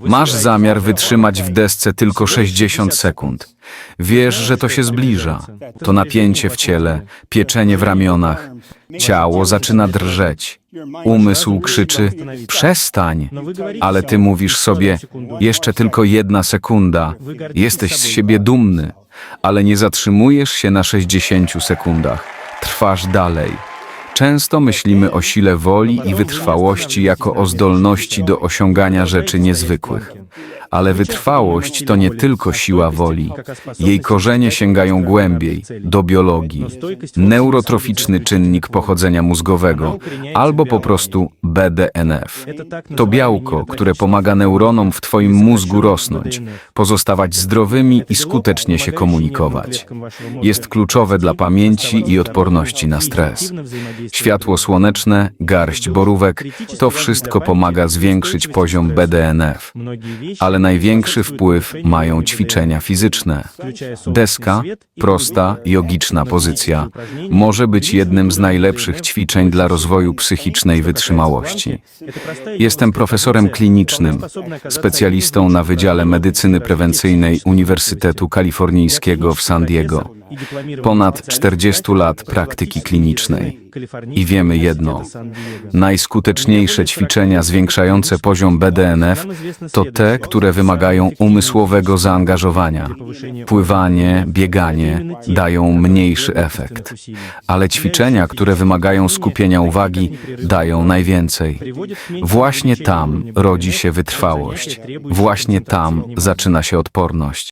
Masz zamiar wytrzymać w desce tylko 60 sekund. Wiesz, że to się zbliża. To napięcie w ciele, pieczenie w ramionach. Ciało zaczyna drżeć. Umysł krzyczy: Przestań! Ale ty mówisz sobie: Jeszcze tylko jedna sekunda. Jesteś z siebie dumny, ale nie zatrzymujesz się na 60 sekundach. Trwasz dalej. Często myślimy o sile woli i wytrwałości jako o zdolności do osiągania rzeczy niezwykłych. Ale wytrwałość to nie tylko siła woli. Jej korzenie sięgają głębiej, do biologii. Neurotroficzny czynnik pochodzenia mózgowego albo po prostu BDNF. To białko, które pomaga neuronom w Twoim mózgu rosnąć, pozostawać zdrowymi i skutecznie się komunikować. Jest kluczowe dla pamięci i odporności na stres. Światło słoneczne, garść borówek, to wszystko pomaga zwiększyć poziom BDNF. Ale największy wpływ mają ćwiczenia fizyczne. Deska, prosta, jogiczna pozycja, może być jednym z najlepszych ćwiczeń dla rozwoju psychicznej wytrzymałości. Jestem profesorem klinicznym, specjalistą na Wydziale Medycyny Prewencyjnej Uniwersytetu Kalifornijskiego w San Diego. Ponad 40 lat praktyki klinicznej. I wiemy jedno: najskuteczniejsze ćwiczenia zwiększające poziom BDNF to te, które wymagają umysłowego zaangażowania. Pływanie, bieganie dają mniejszy efekt, ale ćwiczenia, które wymagają skupienia uwagi, dają najwięcej. Właśnie tam rodzi się wytrwałość, właśnie tam zaczyna się odporność.